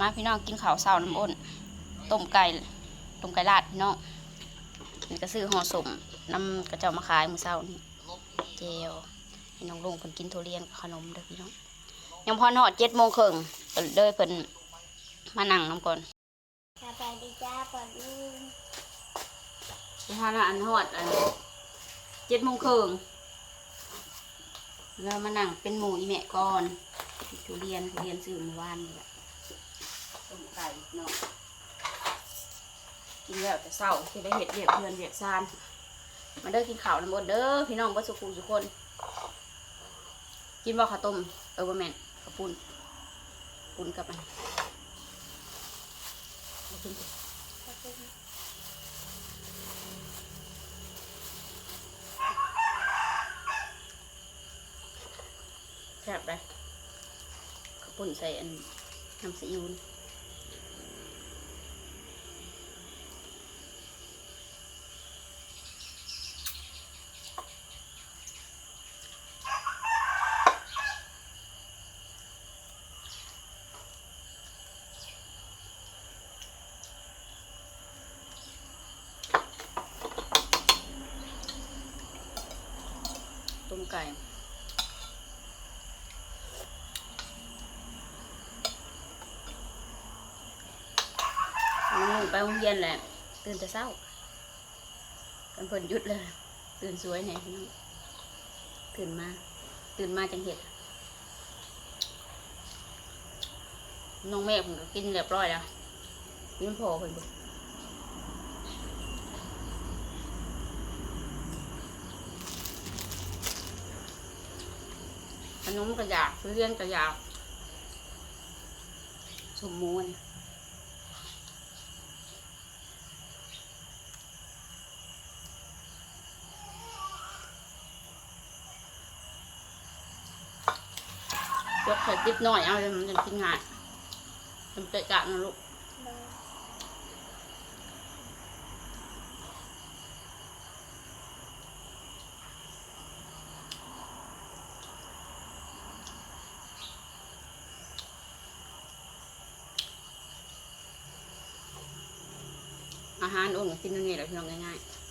มาพี่น้องกินข้าวเช้าน้ำอ้นต้มไก่ต้มไก่ลาดพี่น้องนี่ก็ซื้อห่อสมน้ำกระเจ้ามาขายมื้อเช้านี่เจลให้น้องลุงเพิ่นกินทุเรียนกับขนมเด้อพี่น้องยังพอหอดเจ็ดโมงครึ่งก็เลยเพิ่นมานั่งน้ำก่อนสบายดีจ้าปอลุงสิพาละอันหอดอันเจ็ดโมงครึ่งแล้วมานั่งเป็นหมูอีแม่ก่อนทุเรียนทุเรียนซื้อเมื่อวานนี่แหละต้ ไก่เนาะกินแล้วแต่เศร้าที่ได้เห็ดเวียกเพื่อนเวียกซานมาเด้อกินข้าวน้ำบดเด้อพี่น้องบ่สุขุทุกคน กินบ่ข้าวต้มเออบ่แม่นข้าวปุ้นปุ้นกับอันบ่กินสิขอบคุณแซ่บเลยข้าวปุ้นใส่อันน้ำซีอิ๊ว ไก่น้องไปโรงเรียนแหละ ตื่นแต่เช้ากันเพนหยุดเลย ตื่นสวยเนี่ยพี่น้องตื่นมา ตื่นมาจังเห็ดน้องแม่ผมก็กินเรียบร้อยแล้วกินพอเพิ่นบ่ ขนมก็อยากทุเรียนก็อยากสมมูนยกไข่ดิบหน่อยเอาเลยมันจะกินง่ายทำเตะกะนะลูก อาหารอุ่นก็กินตรงนี้แหละพี่น้องง่ายๆ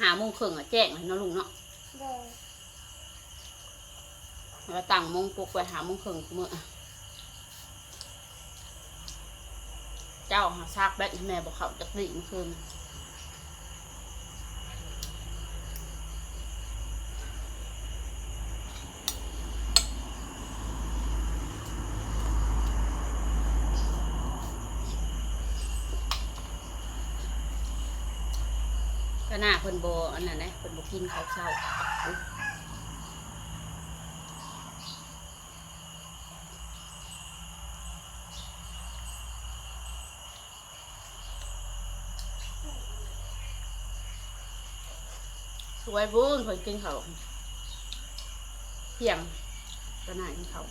หาโมงครึ่งอะแจ้งเลยเนาะลุงเนาะ เลยแล้วตั้งมงปลุกไปหามงครึ่งเมื่อเจ้าหาซากแบตให้แม่บอกเขาจะกรีเมื่อคืนก็น่าเพิ่นโบอันนั้นนะเพิ่นโบกินข้าวเช้า วยบุ้นเพิ่นกินเขาเพียงก็น่ากินข้า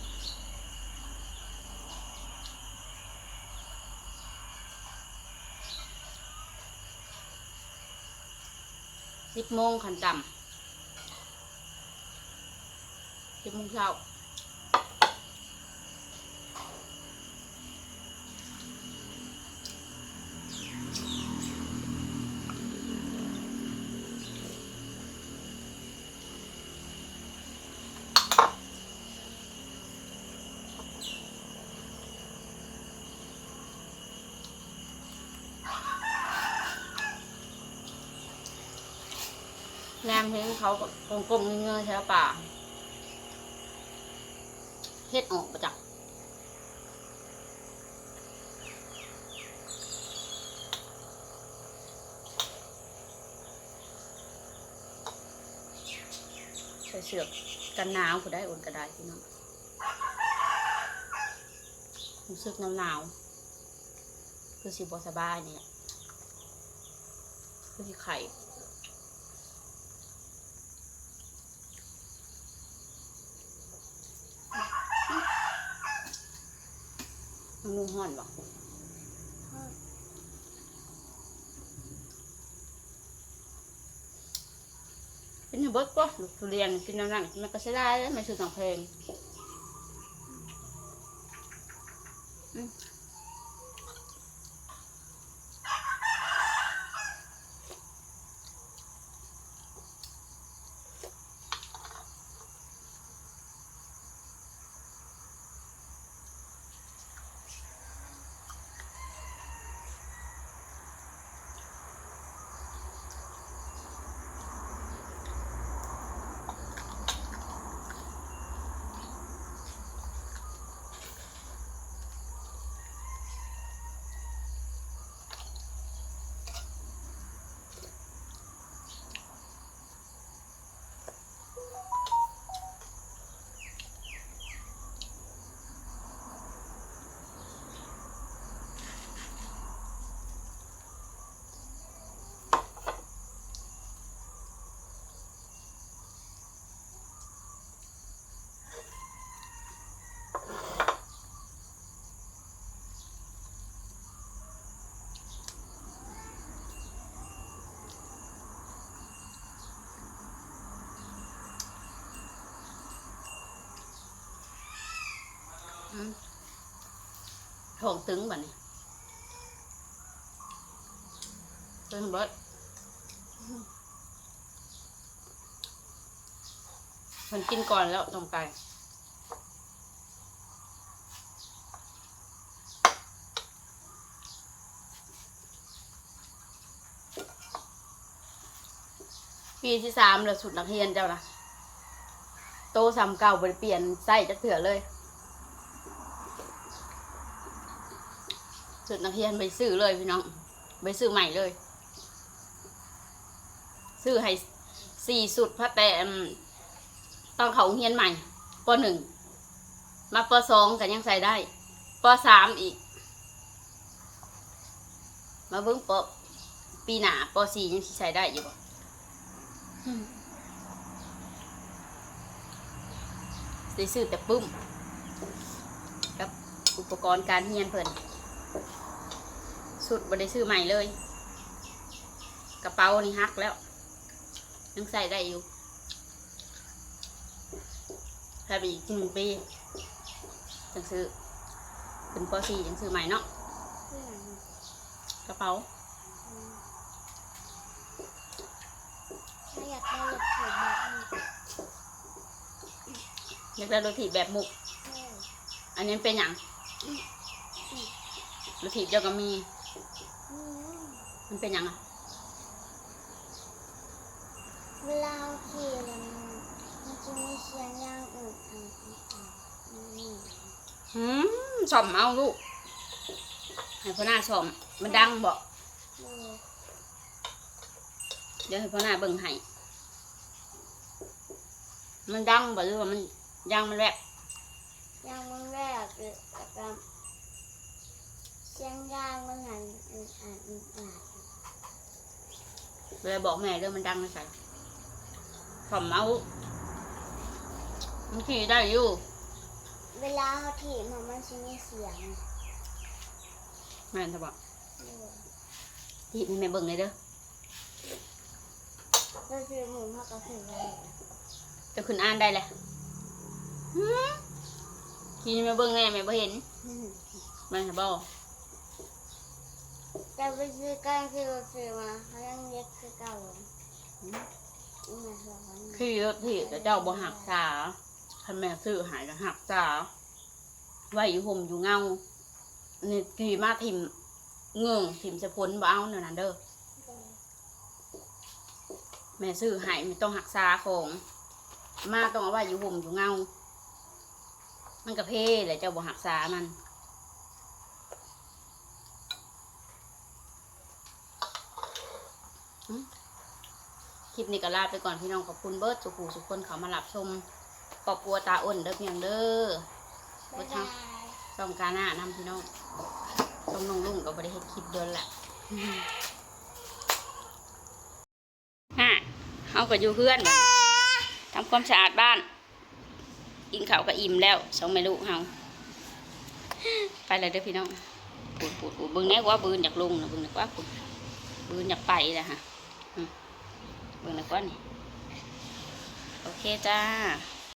สิบโมงขันต่ำสิบโมงเช้า แนมเห็นเขากลมกลมๆเงยๆใช่ป่าเฮ็ดออกประจักใส่เสือกกันหนาวก็ได้อุ่นก็ได้พี่น้องรู้สึกหนาวหนาวๆคือสิบสบายเนี่ยคือสิไข่ งูห่อนบ่พ่อกินให้เบิดก็ลูกทุเรียนกินน้ำหนักมันก็ใช้ได้แล้วไม่ซื้อสองเพลง ทองตึงบ่เนี่ยตึงเบิดมันกินก่อนแล้วตรงไก่ปีที่สามแล้วสุดนักเรียนเจ้านะโตสามเก่าบริเปลี่ยนไส้จะเถื่อเลย สุดนักเรียนไปซื้อเลยพี่น้องไปซื้อใหม่เลย ซื้อให้สี่สุดพระแต่ต้องเขาเรียนใหม่ปหนึ่งมาปสองกันยังใส่ได้ปสามอีก มาเบิ้งปปีหนาปสี่ยังใส่ได้อยู่บ่ซื้อแต่ปุ้มกับอุปกรณ์การเรียนเพิ่น สุดบได้ซื้อใหม่เลย กระเป๋านี่ฮักแล้ว ยังใส่ได้อยู่แค่ไปอีกหนึ่งปีจังซื้อเป็นปสี่จังซื้อใหม่เนาะเพื่อกระเป๋าอยากได้รถเข็นแบบนี้อยากได้รถถีบแบบมุก อันนี้เป็นอย่างรถถีบเจ้าก็มี มันเป็นอย่างอะเวลาเราขี่แล้วมันมันจะมีเสียงยางอืดอืดอืดอืดอืมหืมสอมเอาลูกให้พ่อหน้าสอมมันดังบอกดูเดี๋ยวให้พ่อหน้าเบิ่งให้มันดังบอกหรือว่ามันยางมันแวบยางมันแรกเลยกับแบบเสียงยางมันหันอืดอ่านอืด อ่านเลยบอกแม่เรื่องมันดังนะใส่สอมเอามันขี่ได้อยู่ เวลาเขาถีบมันมันจะมีเสียงแม่นจะบอกดูถีบให้แม่เบิ่งเลยเด้อก็คือหมุนเขาก็ถือไว้จะขึ้นอ่านได้แหละหืมขี่ให้แม่เบิ่งแน่แม่บ่เห็นอืมแม่จะบอก แต่ไปซื้อกันคือเราซื้อมาเขายังเล็กคือเก่าเลยอืมอืมสองขี่รถถีบแต่เจ้าบ่หักษาคันแม่ซื้อหายก็หักษาไว้อยู่ห่มอยู่เงานี่ขี่มาทิมเงื่องทิมสะพ้นบ่เอาเนั่นนเด้อ แม่ซื้อใหายไม่ต้องหักษาของ มาต้องเอาไว้อยู่ห่มอยู่เงา มันกระเพเลยเจ้าบ่หักษามัน คลิปนี้ก็ลาไปก่อนพี่น้องขอบคุณเบิร์ดสุขูสุคนเขามาหลับชมปอบปัวตาอ้นเด้อเพียงเด้อวัดทางสองการหน้านำพี่น้องสมนงลุ่งกับบริเฮ็คลิปเดินแหละฮะเอาก็อยู่เพื่อนทำความสะอาดบ้าน กินข้าวก็อิ่มแล้วสองเมลูกเขาไปเลยเด้อพี่น้องปูดปูดปูดบึงแน่ว่าบืนอยากลุงนะบึงอยากว่าปูดบืนอยากไปนะฮะ เบิ่งนะก้อนนี่ โอเคจ้า